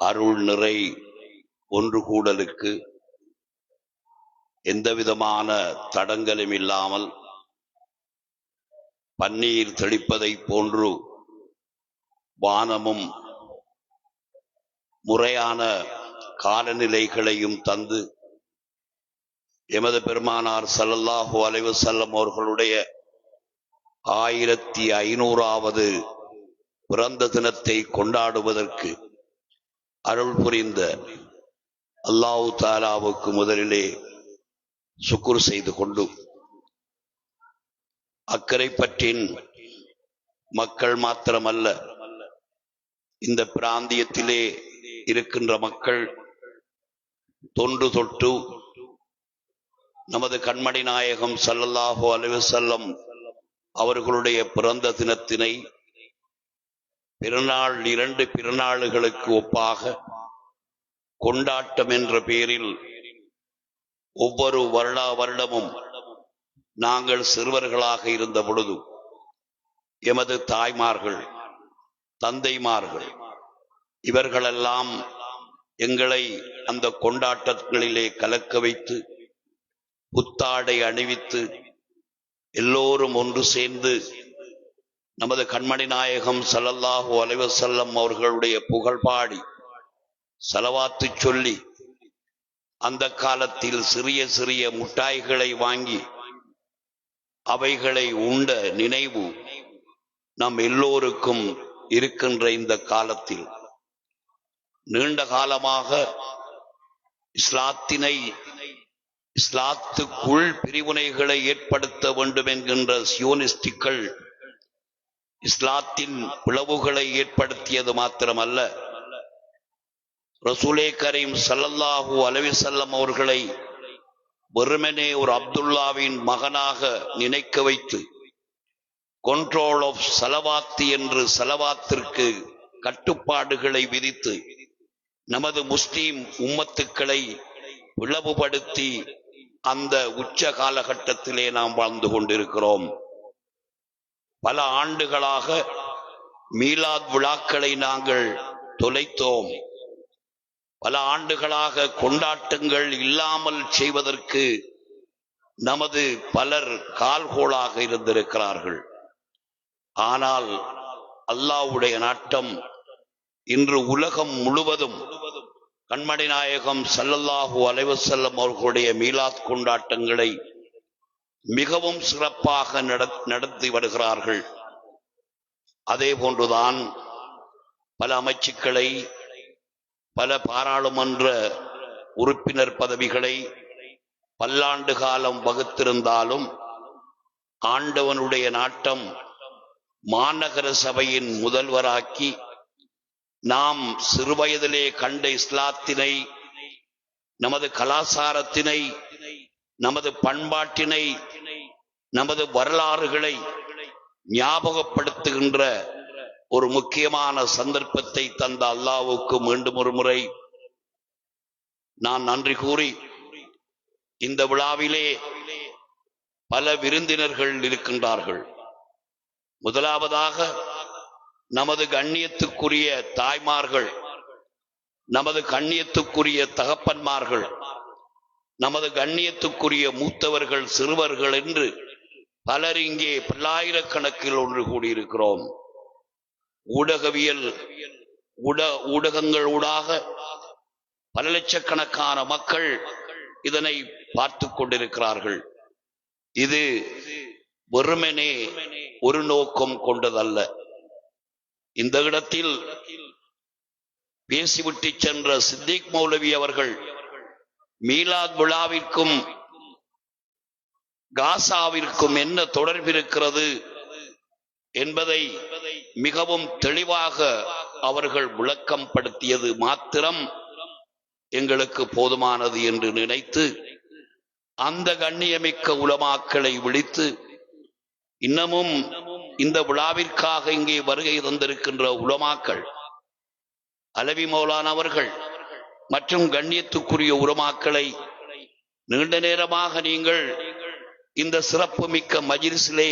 அருள் நிறை ஒன்று கூடலுக்கு எந்தவிதமான தடங்களும் இல்லாமல் பன்னீர் தெளிப்பதை போன்று வானமும் முறையான காலநிலைகளையும் தந்து எமது பெருமானார் சல்லல்லாஹு அலைவு செல்லம் அவர்களுடைய ஆயிரத்தி ஐநூறாவது பிறந்த தினத்தை கொண்டாடுவதற்கு அருள் புரிந்த அல்லாஹு தாலாவுக்கு முதலிலே சுக்குர் செய்து கொண்டு அக்கறை பற்றின் மக்கள் மாத்திரமல்ல இந்த பிராந்தியத்திலே இருக்கின்ற மக்கள் தொன்று தொட்டு நமது கண்மணி நாயகம் சல்லல்லாஹோ அலைஹி அவர்களுடைய பிறந்த தினத்தினை பிறநாள் இரண்டு பிறநாளுகளுக்கு ஒப்பாக கொண்டாட்டம் என்ற பெயரில் ஒவ்வொரு வருடா வருடமும் நாங்கள் சிறுவர்களாக இருந்த பொழுது எமது தாய்மார்கள் தந்தைமார்கள் இவர்களெல்லாம் எங்களை அந்த கொண்டாட்டங்களிலே கலக்க வைத்து புத்தாடை அணிவித்து எல்லோரும் ஒன்று சேர்ந்து நமது கண்மணி நாயகம் சல்லல்லாஹு அலைவசல்லம் அவர்களுடைய புகழ் பாடி செலவாத்து சொல்லி அந்த காலத்தில் சிறிய சிறிய முட்டாய்களை வாங்கி அவைகளை உண்ட நினைவு நம் எல்லோருக்கும் இருக்கின்ற இந்த காலத்தில். நீண்ட காலமாக இஸ்லாத்தினை இஸ்லாத்துக்குள் பிரிவினைகளை ஏற்படுத்த வேண்டும் என்கின்ற சியோனிஸ்டுகள் இஸ்லாத்தின் உளவுகளை ஏற்படுத்தியது மாத்திரமல்ல. ரசூலே கரீம் ஸல்லல்லாஹு அலைஹி அவர்களை வெறுமனே ஒரு அப்துல்லாவின் மகனாக நினைக்க வைத்து கண்ட்ரோல் ஆஃப் சலவாத்து என்று சலவாத்திற்கு கட்டுப்பாடுகளை விதித்து நமது முஸ்லீம் உம்மத்துக்களை பிளவுபடுத்தி அந்த உச்ச காலகட்டத்திலே நாம் வாழ்ந்து கொண்டிருக்கிறோம். பல ஆண்டுகளாக மீலாத் விழாக்களை நாங்கள் தொலைத்தோம். பல ஆண்டுகளாக கொண்டாட்டங்கள் இல்லாமல் செய்வதற்கு நமது பலர் கால்கோளாக இருந்திருக்கிறார்கள். ஆனால் அல்லாஹ்வுடைய நாட்டம் இன்று உலகம் முழுவதும் கண்மணி நாயகம் சல்லல்லாஹூ அலைவசல்லம் அவர்களுடைய மீலாத் கொண்டாட்டங்களை மிகவும் சிறப்பாக நடத்தி வருகிறார்கள். அதே போன்றுதான் பல அமைச்சுக்களை பல பாராளுமன்ற உறுப்பினர் பதவிகளை பல்லாண்டு காலம் வகுத்திருந்தாலும் ஆண்டவனுடைய நாட்டம் மாநகர சபையின் முதல்வராக்கி நாம் சிறுவயதிலே கண்ட இஸ்லாத்தினை நமது கலாசாரத்தினை நமது பண்பாட்டினை நமது வரலாறுகளை ஞாபகப்படுத்துகின்ற ஒரு முக்கியமான சந்தர்ப்பத்தை தந்த அல்லாவுக்கு மீண்டும் ஒரு முறை நான் நன்றி கூறி இந்த விழாவிலே பல விருந்தினர்கள் இருக்கின்றார்கள். முதலாவதாக நமது கண்ணியத்துக்குரிய தாய்மார்கள் நமது கண்ணியத்துக்குரிய தகப்பன்மார்கள் நமது கண்ணியத்துக்குரிய மூத்தவர்கள் சிறுவர்கள் என்று பலர் இங்கே பல்லாயிரக்கணக்கில் ஒன்று கூடியிருக்கிறோம். ஊடகவியல் ஊட ஊடகங்கள் ஊடாக பல லட்சக்கணக்கான மக்கள் இதனை பார்த்து கொண்டிருக்கிறார்கள். இது வெறுமனே ஒரு நோக்கம் கொண்டதல்ல. இந்த இடத்தில் பேசிவிட்டு சென்ற சித்திக் மௌலவி அவர்கள் மீலாத் விழாவிற்கும் காசாவிற்கும் என்ன தொடர்பு இருக்கிறது என்பதை மிகவும் தெளிவாக அவர்கள் விளக்கம் படுத்தியது மாத்திரம் எங்களுக்கு போதுமானது என்று நினைத்து அந்த கண்ணியமிக்க உலமாக்களை விழித்து இன்னமும் இந்த விழாவிற்காக இங்கே வருகை தந்திருக்கின்ற உலமாக்கள் அலவி மௌலான் அவர்கள் மற்றும் கண்ணியத்துக்குரிய உரமாக்களை நீண்ட நேரமாக நீங்கள் இந்த சிறப்பு மிக்க மஜிலிஸிலே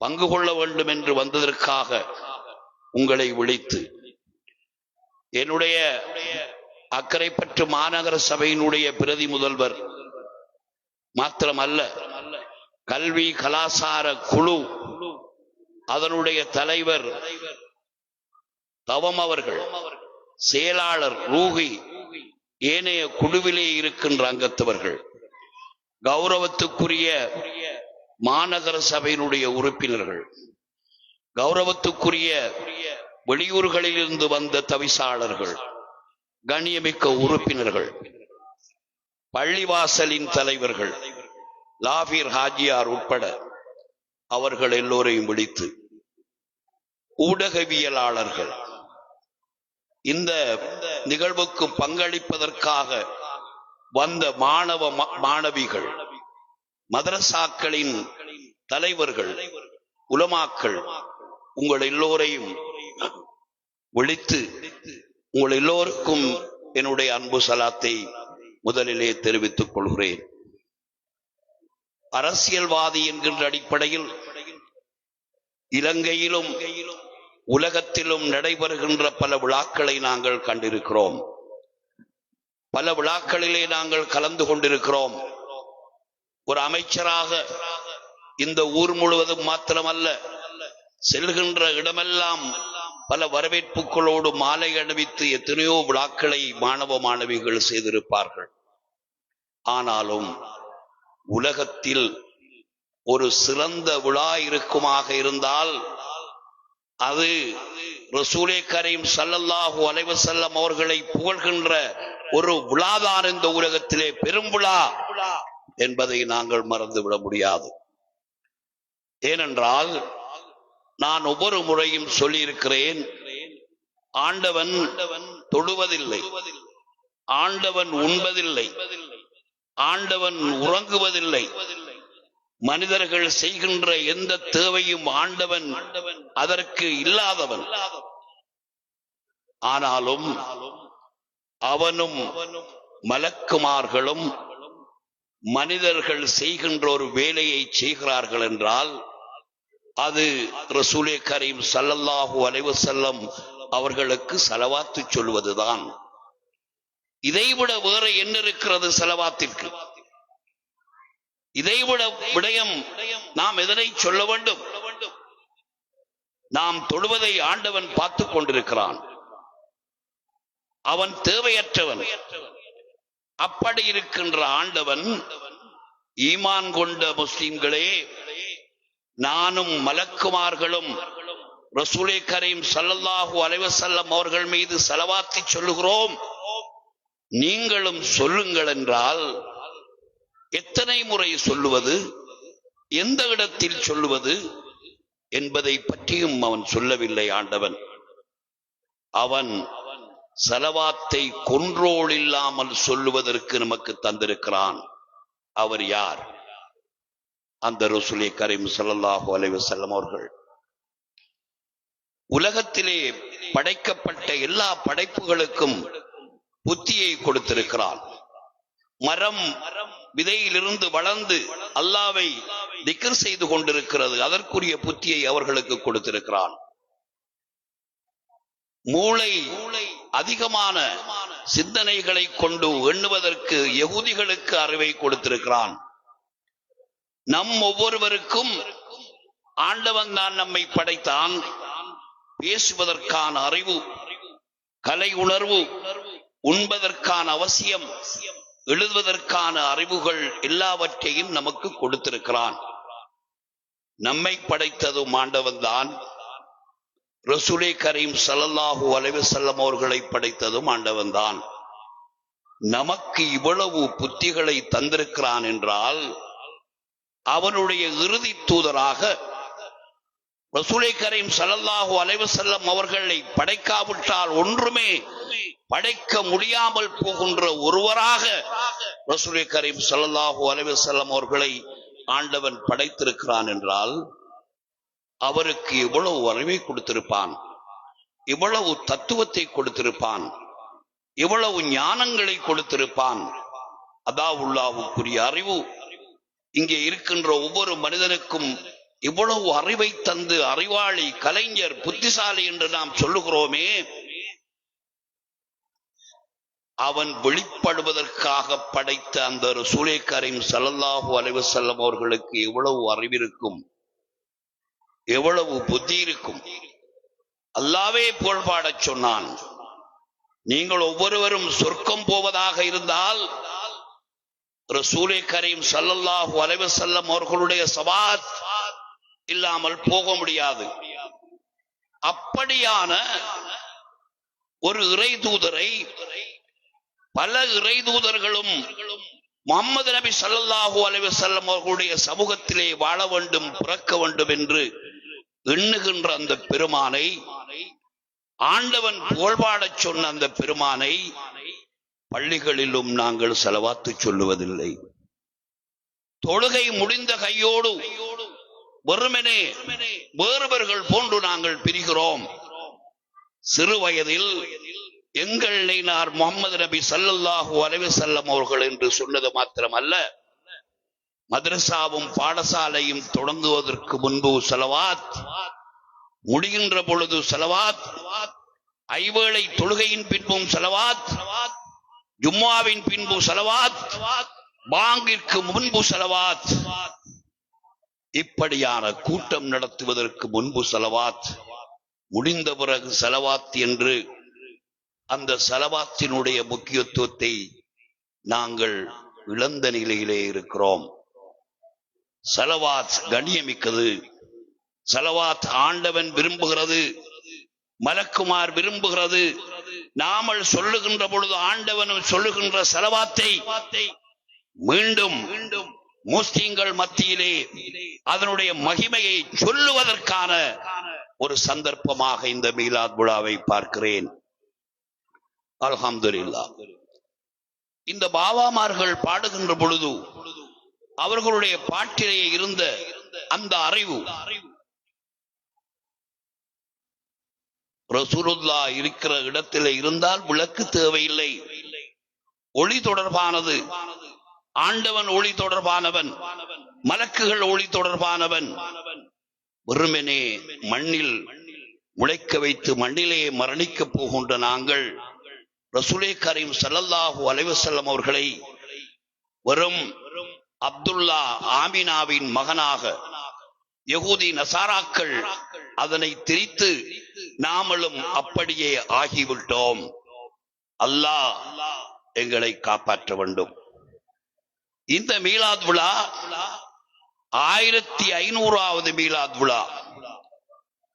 பங்கு கொள்ள வேண்டும் என்று வந்ததற்காக உங்களை விழித்து என்னுடைய அக்கரைப்பற்று மாநகர சபையினுடைய பிரதி முதல்வர் மாத்திரமல்ல கல்வி கலாசார குழு அதனுடைய தலைவர் தவம் அவர்கள் செயலாளர் ரூகி ஏனைய குழுவிலே இருக்கின்ற அங்கத்தவர்கள் கௌரவத்துக்குரிய மாநகர சபையினுடைய உறுப்பினர்கள் கௌரவத்துக்குரிய வெளியூர்களிலிருந்து வந்த தவிசாளர்கள் கண்ணியமிக்க உறுப்பினர்கள் பள்ளிவாசலின் தலைவர்கள் லாபீர் ஹாஜியார் உட்பட அவர்கள் எல்லோரையும் விழித்து ஊடகவியலாளர்கள் இந்த நிகழ்வுக்கு பங்களிப்பதற்காக வந்த மாணவ மாணவிகள் மதரசாக்களின் தலைவர்கள் உலமாக்கள் உங்கள் எல்லோரையும் ஒழித்து உங்கள் எல்லோருக்கும் என்னுடைய அன்பு சலாத்தை முதலிலே தெரிவித்துக் கொள்கிறேன். அரசியல்வாதி என்கின்ற அடிப்படையில் இலங்கையிலும் உலகத்திலும் நடைபெறுகின்ற பல விழாக்களை நாங்கள் கண்டிருக்கிறோம். பல விழாக்களிலே நாங்கள் கலந்து கொண்டிருக்கிறோம். ஒரு அமைச்சராக இந்த ஊர் முழுவதும் மாத்திரமல்ல செல்கின்ற இடமெல்லாம் பல வரவேற்புகளோடு மாலை அணிவித்து எத்தனையோ விழாக்களை மாணவ மாணவிகள் செய்திருப்பார்கள். ஆனாலும் உலகத்தில் ஒரு சிறந்த விழா இருக்குமாக இருந்தால் அது ரசூலே கரீம் சல்லல்லாஹூ அலைவசல்லம் அவர்களை புகழ்கின்ற ஒரு விழாதான் இந்த உலகத்திலே பெரும் விழா என்பதை நாங்கள் மறந்து விட முடியாது. ஏனென்றால் நான் ஒவ்வொரு முறையும் சொல்லியிருக்கிறேன் ஆண்டவன் தொழுவதில்லை ஆண்டவன் உண்பதில்லை ஆண்டவன் உறங்குவதில்லை மனிதர்கள் செய்கின்ற எந்த தேவையும் ஆண்டவன் அதற்கு இல்லாதவன். ஆனாலும் அவனும் மலக்குமார்களும் மனிதர்கள் செய்கின்ற ஒரு வேலையை செய்கிறார்கள் என்றால் அது ரசூலே கரீம் சல்லல்லாஹு அலைவு செல்லம் அவர்களுக்கு செலவாத்து சொல்வதுதான். இதைவிட வேற என்ன இருக்கிறது செலவாத்திற்கு? இதைவிட விடயம் நாம் எதனை சொல்ல வேண்டும்? நாம் தொழுவதை ஆண்டவன் பார்த்து கொண்டிருக்கிறான். அவன் தேவையற்றவன். அப்படி இருக்கின்ற ஆண்டவன் ஈமான் கொண்ட முஸ்லிம்களே நானும் மலக்குமார்களும் ரசூலே கரீம் சல்லல்லாஹு அலைவசல்லம் அவர்கள் மீது செலவாத்தி சொல்லுகிறோம். நீங்களும் சொல்லுங்கள் என்றால் எத்தனை முறை சொல்லுவது எந்த இடத்தில் சொல்லுவது என்பதை பற்றியும் அவன் சொல்லவில்லை ஆண்டவன். அவன் செலவாத்தை கொன்றோள் இல்லாமல் சொல்லுவதற்கு நமக்கு தந்திருக்கிறான். அவர் யார்? அந்த ரசூலே கரீம் சல்லாஹூ அலைவசல்லம் அவர்கள். உலகத்திலே படைக்கப்பட்ட எல்லா படைப்புகளுக்கும் புத்தியை கொடுத்திருக்கிறான். மரம் விதையிலிருந்து வளர்ந்து அல்லாவை திக்கர் செய்து கொண்டிருக்கிறது. அதற்குரிய புத்தியை அவர்களுக்கு கொடுத்திருக்கிறான். மூளை அதிகமான சிந்தனைகளை கொண்டு எண்ணுவதற்கு எகுதிகளுக்கு அறிவை கொடுத்திருக்கிறான். நம் ஒவ்வொருவருக்கும் ஆண்டவன் தான் நம்மை படைத்தான். பேசுவதற்கான அறிவு கலை உணர்வு உண்பதற்கான அவசியம் எழுதுவதற்கான அறிவுகள் எல்லாவற்றையும் நமக்கு கொடுத்திருக்கிறான். நம்மை படைத்ததும் ஆண்டவன் தான் ரசூலே கரீம் சல்லல்லாஹு அலைவு செல்லம் அவர்களை படைத்ததும் ஆண்டவன் தான் நமக்கு இவ்வளவு புத்திகளை தந்திருக்கிறான் என்றால் அவனுடைய இறுதி தூதராக ரசூலை கரீம் ஸல்லல்லாஹு அலைவு வஸல்லம் அவர்களை படைக்காவிட்டால் ஒன்றுமே படைக்க முடியாமல் போகின்ற ஒருவராக ரசூலை கரீம் ஸல்லல்லாஹு அலைவு வஸல்லம் அவர்களை ஆண்டவன் படைத்திருக்கிறான் என்றால் அவருக்கு இவ்வளவு அறிவை கொடுத்திருப்பான் இவ்வளவு தத்துவத்தை கொடுத்திருப்பான் இவ்வளவு ஞானங்களை கொடுத்திருப்பான். அதாவுல்லாவுக்குரிய அறிவு இங்கே இருக்கின்ற ஒவ்வொரு மனிதனுக்கும் இவ்வளவு அறிவை தந்து அறிவாளி கலைஞர் புத்திசாலி என்று நாம் சொல்லுகிறோமே. அவன் வெளிப்படுவதற்காக படைத்த அந்த ரசூலை கரீம் ஸல்லல்லாஹு அலைவு செல்லம் அவர்களுக்கு எவ்வளவு அறிவிருக்கும் எவ்வளவு புத்தி இருக்கும். அல்லாவே புகழ்பாடச் சொன்னான் நீங்கள் ஒவ்வொருவரும் சொர்க்கம் போவதாக இருந்தால் ரசூலை கரீம் ஸல்லல்லாஹு அலைவு செல்லம் அவர்களுடைய சவாத் இல்லாமல் போக முடியாது. அப்படியான ஒரு இறை தூதரை பல இறை தூதர்களும் முகமது நபி சல்லாஹூ அலைஹி வஸல்லம் அவர்களுடைய சமூகத்திலே வாழ வேண்டும் பிறக்க வேண்டும் என்று எண்ணுகின்ற அந்த பெருமானை ஆண்டவன் புகழ்பாடச் சொன்ன அந்த பெருமானை பள்ளிகளிலும் நாங்கள் செலவாத்து சொல்லுவதில்லை. தொழுகை முடிந்த கையோடு வெறுமனே வேறுவர்கள் போன்று நாங்கள் பிரிகிறோம். சிறு வயதில் எங்கள் நிலைனார் முகமது நபி சல்லல்லாஹு அலைவசல்லம் அவர்கள் என்று சொன்னது மாத்திரமல்ல மதரசாவும் பாடசாலையும் தொடங்குவதற்கு முன்பு செலவாத் முடிகின்ற பொழுது செலவாத் ஐவேளை தொழுகையின் பின்பும் செலவாத் ஜும்மாவின் பின்பு செலவாத் பாங்கிற்கு முன்பு செலவாத் இப்படியான கூட்டம் நடத்துவதற்கு முன்பு செலவாத் முடிந்த பிறகு செலவாத் என்று அந்த செலவாத்தினுடைய முக்கியத்துவத்தை நாங்கள் இழந்த நிலையிலே இருக்கிறோம். செலவாத் கண்ணியமிக்கது. செலவாத் ஆண்டவன் விரும்புகிறது. மலக்குமார் விரும்புகிறது. நாமல் சொல்லுகின்ற பொழுது ஆண்டவனும் சொல்லுகின்ற செலவாத்தை மீண்டும் முஸ்லீம்கள் மத்தியிலே அதனுடைய மகிமையை சொல்லுவதற்கான ஒரு சந்தர்ப்பமாக இந்த மீலாத் விழாவை பார்க்கிறேன். அல்ஹம்துலில்லா. இந்த பாபாமார்கள் பாடுகின்ற பொழுது அவர்களுடைய பாட்டிலே இருந்த அந்த அறிவு ரசூலுல்லா இருக்கிற இடத்திலே இருந்தால் விளக்கு தேவையில்லை. ஒளி தொடர்பானது ஆண்டவன் ஒளி தொடர்பானவன். மலக்குகள் ஒளி தொடர்பானவன். வெறுமெனே மண்ணில் முளைக்க வைத்து மண்ணிலே மரணிக்கப் போகின்ற நாங்கள் ரசூலே கரீம் ஸல்லல்லாஹு அலைவசல்லம் அவர்களை வெறும் அப்துல்லா ஆமினாவின் மகனாக யகூதி நசாராக்கள் அதனை திரித்து நாமளும் அப்படியே ஆகிவிட்டோம். அல்லாஹ் எங்களை காப்பாற்ற வேண்டும். இந்த மீலாத் விழா ஆயிரத்தி ஐநூறாவது மீலாத் விழா.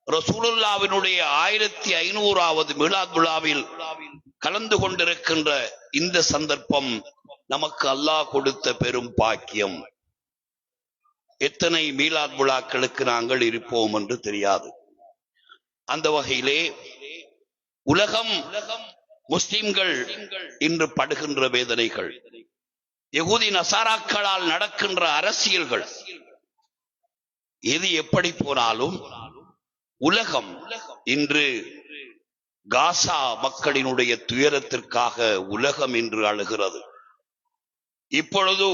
ரசூலுல்லாவினுடைய ஆயிரத்தி ஐநூறாவது மீலாத் விழாவில் கலந்து கொண்டிருக்கின்ற இந்த சந்தர்ப்பம் நமக்கு அல்லாஹ் கொடுத்த பெரும் பாக்கியம். எத்தனை மீலாத் விழாக்களுக்கு நாங்கள் இருப்போம் என்று தெரியாது. அந்த வகையிலே உலகம் முஸ்லிம்கள் இன்று படுகின்ற வேதனைகள். யகுதி நசாராக்களால் நடக்கின்ற அரசியல்கள். எது எப்படி போனாலும் உலகம் இன்று காசா மக்களினுடைய துயரத்திற்காக உலகம் இன்று அழுகிறது. இப்பொழுது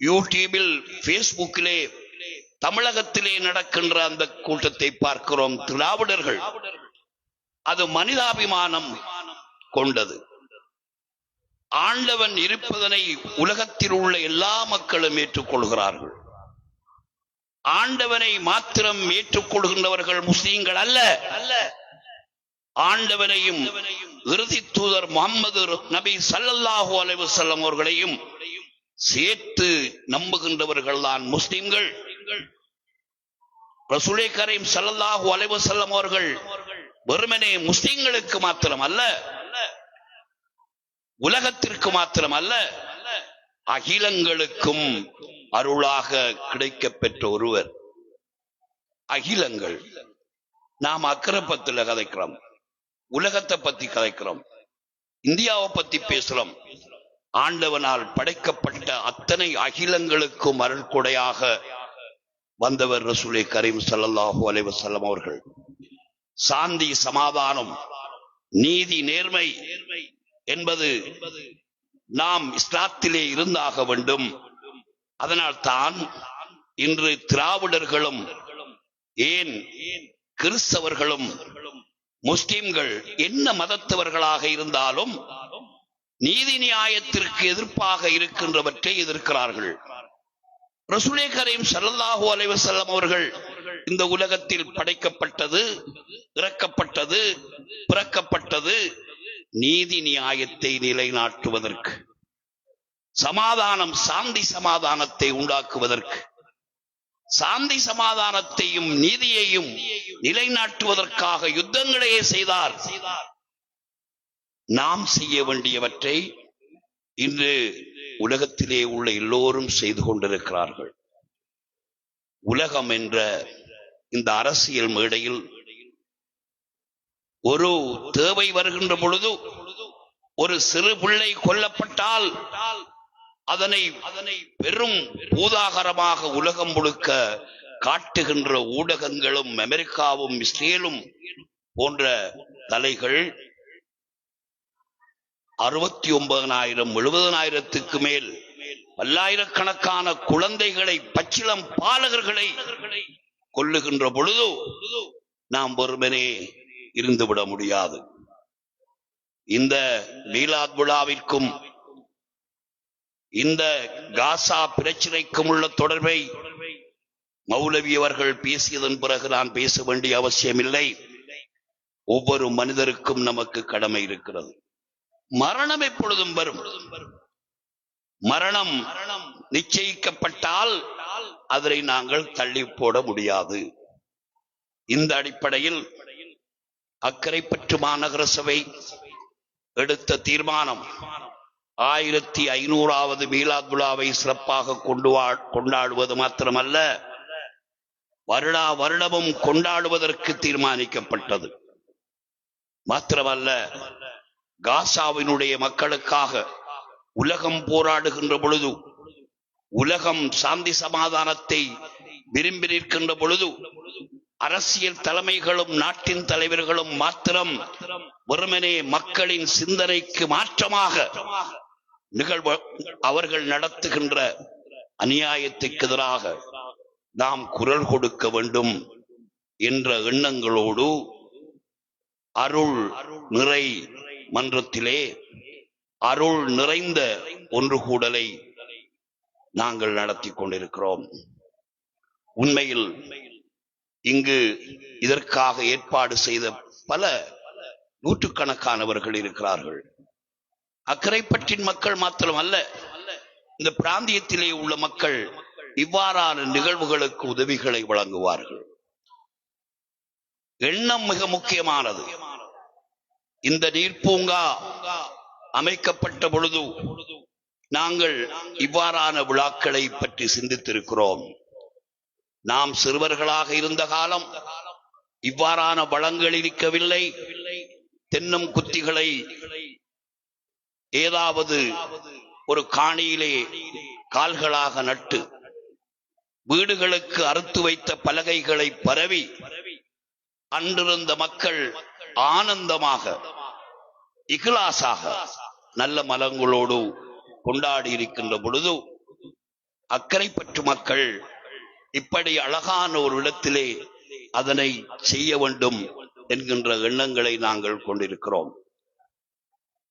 யூடியூபில் பேஸ்புக்கிலே தமிழகத்திலே நடக்கின்ற அந்த கூட்டத்தை பார்க்கிறோம். திராவிடர்கள். அது மனிதாபிமானம் கொண்டது. ஆண்டவன் இருப்பதனை உலகத்தில் உள்ள எல்லா மக்களும் ஏற்றுக்கொள்கிறார்கள். ஆண்டவனை மாத்திரம் ஏற்றுக்கொள்கின்றவர்கள் முஸ்லீம்கள் அல்ல. அல்ல ஆண்டவனையும் இறுதி தூதர் முகமது நபி சல்லல்லாஹு அலைவு செல்லம் அவர்களையும் சேர்த்து நம்புகின்றவர்கள் தான் முஸ்லிம்கள். ரசூலை கரீம் சல்லல்லாஹு அலைவு செல்லம் அவர்கள் வெறுமனே முஸ்லிம்களுக்கு மாத்திரம் அல்ல உலகத்திற்கு மாத்திரம் அல்ல அகிலங்களுக்கும் அருளாக கிடைக்க பெற்ற ஒருவர். அகிலங்கள். நாம் அக்கரப்பத்தில் கதைக்கிறோம். உலகத்தை பத்தி கதைக்கிறோம். இந்தியாவை பத்தி பேசுறோம். ஆண்டவனால் படைக்கப்பட்ட அத்தனை அகிலங்களுக்கும் அருள் கொடையாக வந்தவர் ரசூலே கரீம் சல்லாஹூ அலைவசல்லம் அவர்கள். சாந்தி சமாதானம் நீதி நேர்மை என்பது நாம் இஸ்லாத்திலே இருந்தாக வேண்டும். அதனால் தான் இன்று திராவிடர்களும் ஏன் கிறிஸ்தவர்களும் முஸ்லிம்கள் என்ன மதத்தவர்களாக இருந்தாலும் நீதி நியாயத்திற்கு எதிர்ப்பாக இருக்கின்றவற்றை எதிர்க்கிறார்கள். ரசூலே கரீம் ஸல்லல்லாஹு அலைவசல்லம் அவர்கள் இந்த உலகத்தில் படைக்கப்பட்டது இறக்கப்பட்டது பிறக்கப்பட்டது நீதி நியாயத்தை நிலைநாட்டுவதற்கு சமாதானம் சாந்தி சமாதானத்தை உண்டாக்குவதற்கு சாந்தி சமாதானத்தையும் நீதியையும் நிலைநாட்டுவதற்காக யுத்தங்களையே செய்தார். நாம் செய்ய வேண்டியவற்றை இன்று உலகத்திலே உள்ள எல்லோரும் செய்து கொண்டிருக்கிறார்கள். உலகம் என்ற இந்த அரசியல் மேடையில் ஒரு தேவை வருகின்ற பொழுது ஒரு சிறு பிள்ளை கொல்லப்பட்டால் அதனை அதனை பெரும் பூதாகரமாக உலகம் முழுக்க காட்டுகின்ற ஊடகங்களும் அமெரிக்காவும் இஸ்ரேலும் போன்ற தலைகள் அறுபத்தி ஒன்பதனாயிரம் எழுபதனாயிரத்துக்கு மேல் பல்லாயிரக்கணக்கான குழந்தைகளை பச்சிளம் பாலகர்களை கொல்லுகின்ற பொழுது நாம் வெறுமனே இருந்துவிட முடியாது. இந்த மீலாத் விழாவிற்கும் இந்த காசா பிரச்சனைக்கும் உள்ள தொடர்பை மௌலவி அவர்கள் பேசியதன் பிறகு நான் பேச வேண்டிய அவசியமில்லை. ஒவ்வொரு மனிதருக்கும் நமக்கு கடமை இருக்கிறது. மரணம் எப்பொழுதும் வரும். மரணம் நிச்சயிக்கப்பட்டால் அதனை நாங்கள் தள்ளி போட முடியாது. இந்த அடிப்படையில் அக்கரைப்பற்று மாநகர சபை எடுத்த தீர்மானம் ஆயிரத்தி ஐநூறாவது மீலாத் விழாவை சிறப்பாக கொண்டு வா- கொண்டாடுவது மாத்திரமல்ல வருடா வருடமும் கொண்டாடுவதற்கு தீர்மானிக்கப்பட்டது. மாத்திரமல்ல காசாவினுடைய மக்களுக்காக உலகம் போராடுகின்ற பொழுது உலகம் சாந்தி சமாதானத்தை விரும்பி நிற்கின்ற பொழுது அரசியல் தலைமைகளும் நாட்டின் தலைவர்களும் மாத்திரம் வெறுமனே மக்களின் சிந்தனைக்கு மாற்றமாக நிகழ்வு அவர்கள் நடத்துகின்ற அநியாயத்துக்கு எதிராக நாம் குரல் கொடுக்க வேண்டும் என்ற எண்ணங்களோடு அருள் நிறை மன்றத்திலே அருள் நிறைந்த ஒன்று கூடலை நாங்கள் நடத்தி கொண்டிருக்கிறோம். உண்மையில் இங்கு இதற்காக ஏற்பாடு செய்த பல நூற்றுக்கணக்கானவர்கள் இருக்கிறார்கள். அக்கரைப்பற்றின் மக்கள் மாத்திரமல்ல இந்த பிராந்தியத்திலே உள்ள மக்கள் இவ்வாறான நிகழ்வுகளுக்கு உதவிகளை வழங்குவார்கள். எண்ணம் மிக முக்கியமானது. இந்த நீர்ப்பூங்கா அமைக்கப்பட்ட பொழுது நாங்கள் இவ்வாறான விழாக்களை பற்றி சிந்தித்திருக்கிறோம். நாம் சிறுவர்களாக இருந்த காலம் இவ்வாறான வளங்கள் இருக்கவில்லை. தென்னம் குத்திகளை ஏதாவது ஒரு காணியிலே கால்களாக நட்டு வீடுகளுக்கு அறுத்து வைத்த பலகைகளை பரவி அன்றிருந்த மக்கள் ஆனந்தமாக இகிலாசாக நல்ல மலங்களோடு கொண்டாடி இருக்கின்ற பொழுது அக்கரைப்பற்று மக்கள் இப்படி அழகான ஒரு இடத்திலே அதனை செய்ய வேண்டும் என்கின்ற எண்ணங்களை நாங்கள் கொண்டிருக்கிறோம்.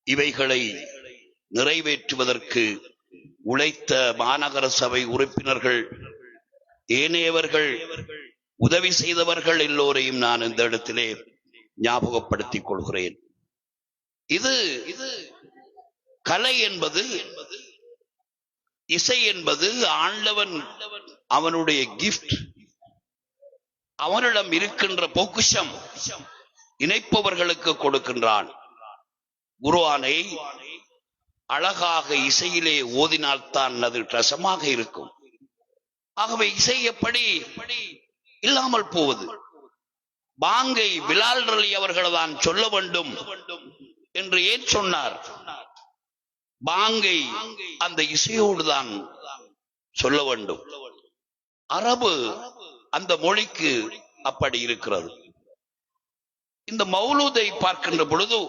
இவைகளை நிறைவேற்றுவதற்கு உழைத்த மாநகர சபை உறுப்பினர்கள் ஏனையவர்கள் உதவி செய்தவர்கள் எல்லோரையும் நான் இந்த இடத்திலே ஞாபகப்படுத்திக் கொள்கிறேன். இது இது கலை என்பது இசை என்பது ஆண்டவன் அவனுடைய கிஃப்ட் அவனிடம் இருக்கின்ற பொக்குஷம் இணைப்பவர்களுக்கு கொடுக்கின்றான். குருவானை அழகாக இசையிலே ஓதினால்தான் அது ரசமாக இருக்கும். ஆகவே இசை எப்படி? இல்லாமல் போவது. பாங்கை பிலால் ரலி அவர்கள் தான் சொல்ல வேண்டும் என்று ஏன் சொன்னார்? பாங்கை அந்த இசையோடு தான் சொல்ல வேண்டும். அரபு அந்த மொழிக்கு அப்படி இருக்கிறது. இந்த மௌலூதை பார்க்கின்ற பொழுது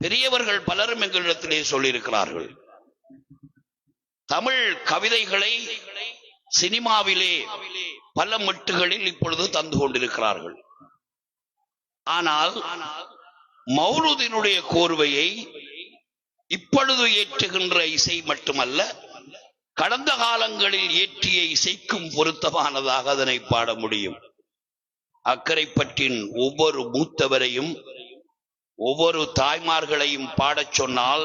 பெரியவர்கள் பலரும் எங்களிடத்திலே சொல்லியிருக்கிறார்கள். தமிழ் கவிதைகளை சினிமாவிலே பல மெட்டுகளில் இப்பொழுது தந்து கொண்டிருக்கிறார்கள். ஆனால் மௌலூதினுடைய கோர்வையை இப்பொழுது ஏற்றுகின்ற இசை மட்டுமல்ல கடந்த காலங்களில் ஏற்றிய இசைக்கும் பொருத்தமானதாக அதனை பாட முடியும். அக்கரைப்பற்றின் ஒவ்வொரு மூத்தவரையும் ஒவ்வொரு தாய்மார்களையும் பாடச் சொன்னால்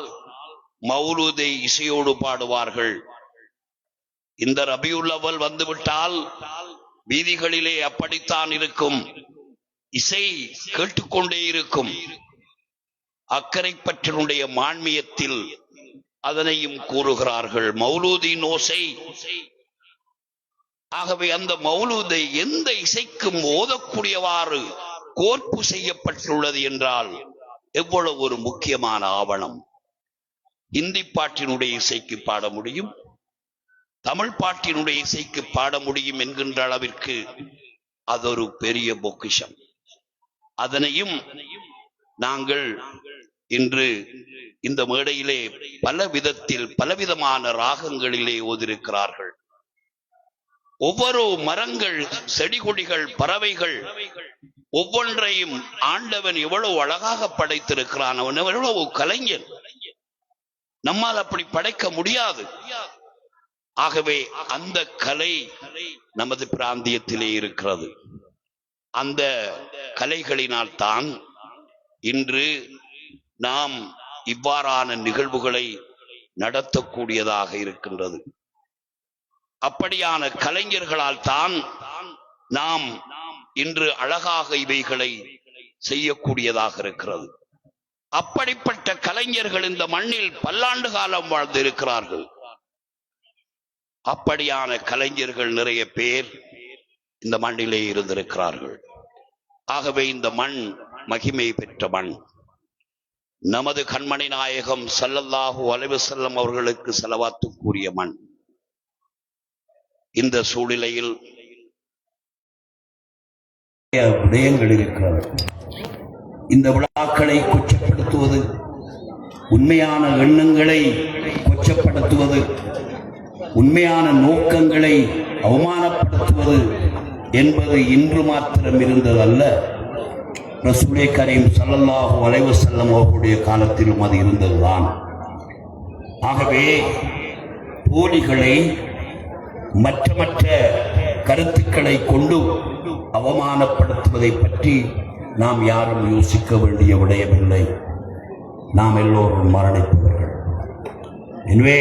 மௌலூதை இசையோடு பாடுவார்கள். இந்த ரபியுள்ளவள் வந்துவிட்டால் வீதிகளிலே அப்படித்தான் இருக்கும். இசை கேட்டுக்கொண்டே இருக்கும். அக்கரைப்பற்றினுடைய மான்மியத்தில் அதனையும் கூறுகிறார்கள் மௌலூதி நோசை. ஆகவே அந்த மௌலூதை எந்த இசைக்கும் ஓதக்கூடியவாறு கோர்ப்பு செய்யப்பட்டுள்ளது என்றால் எவ்வளவு ஒரு முக்கியமான ஆவணம். இந்தி பாட்டினுடைய இசைக்கு பாட முடியும் தமிழ் பாட்டினுடைய இசைக்கு பாட முடியும் என்கின்ற அளவிற்கு அது ஒரு பெரிய பொக்கிஷம். அதனையும் நாங்கள் இன்று இந்த மேடையிலே பல விதத்தில் பலவிதமான ராகங்களிலே ஓதிருக்கிறார்கள். ஒவ்வொரு மரங்கள் செடி கொடிகள் பறவைகள் ஒவ்வொன்றையும் ஆண்டவன் எவ்வளவு அழகாக படைத்திருக்கிறான் அவன் எவ்வளவு கலைஞன். நம்மால் அப்படி படைக்க முடியாது. ஆகவே அந்த கலை நமது பிராந்தியத்திலே இருக்கிறது. அந்த கலைகளினால் தான் இன்று நாம் இவ்வாறான நிகழ்வுகளை நடத்தக்கூடியதாக இருக்கின்றது. அப்படியான கலைஞர்களால் தான் நாம் இன்று அழகாக இவைகளை செய்யக்கூடியதாக இருக்கிறது. அப்படிப்பட்ட கலைஞர்கள் இந்த மண்ணில் பல்லாண்டு காலம் வாழ்ந்திருக்கிறார்கள் அப்படியான கலைஞர்கள் நிறைய பேர் இந்த மண்ணிலே இருந்திருக்கிறார்கள். ஆகவே இந்த மண் மகிமை பெற்ற மண். நமது கண்மணி நாயகம் சல்லல்லாஹு அலைவு செல்லம் அவர்களுக்கு செலவாத்து கூறிய மண். இந்த சூழ்நிலையில் விடயங்கள் இருக்கிறது. இந்த விழாக்களை கொச்சப்படுத்துவது உண்மையான எண்ணங்களை கொச்சப்படுத்துவது உண்மையான நோக்கங்களை அவமானப்படுத்துவது என்பது இன்று மாத்திரம் இருந்ததல்ல. ரசூலே கரீம் சல்லல்லாஹு வளைவு செல்லம் அவர்களுடைய காலத்திலும் அது இருந்ததுதான். ஆகவே போலிகளை மற்ற மற்ற கருத்துக்களை கொண்டு அவமானப்படுத்துவதை பற்றி நாம் யாரும் யோசிக்க வேண்டிய விடயமில்லை. நாம் எல்லோரும் மரணிப்பவர்கள். எனவே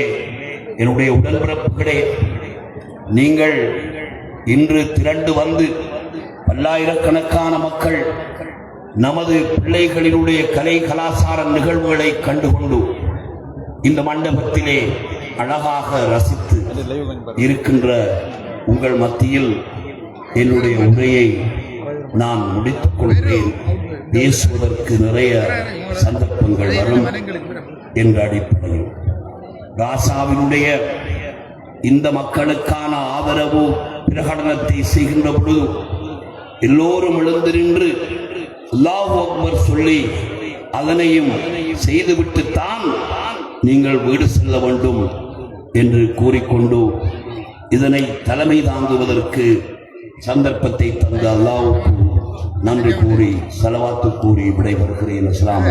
என்னுடைய உடன்பிறப்புகளே நீங்கள் இன்று திரண்டு வந்து பல்லாயிரக்கணக்கான மக்கள் நமது பிள்ளைகளினுடைய கலை கலாச்சார நிகழ்வுகளை கண்டுகொண்டு இந்த மண்டபத்திலே அழகாக ரசித்து இருக்கின்ற உங்கள் மத்தியில் என்னுடைய உரையை நான் முடித்துக் கொள்கிறேன். பேசுவதற்கு நிறைய சந்தர்ப்பங்கள் வரும் என்ற அடிப்படையில். ராசாவினுடைய இந்த மக்களுக்கான ஆதரவு பிரகடனத்தை செய்கின்ற பொழுது எல்லோரும் எழுந்து நின்று அல்லாஹ் அக்பர் சொல்லி அதனையும் செய்துவிட்டு தான் நீங்கள் வீடு செல்ல வேண்டும் என்று கூறிக்கொண்டு இதனை தலைமை தாங்குவதற்கு சந்தர்ப்பத்தை தந்த அல்லாவுக்கு நன்றி கூறி செலவாத்து கூறி விடைபெறுகிறேன். அஸ்லாம்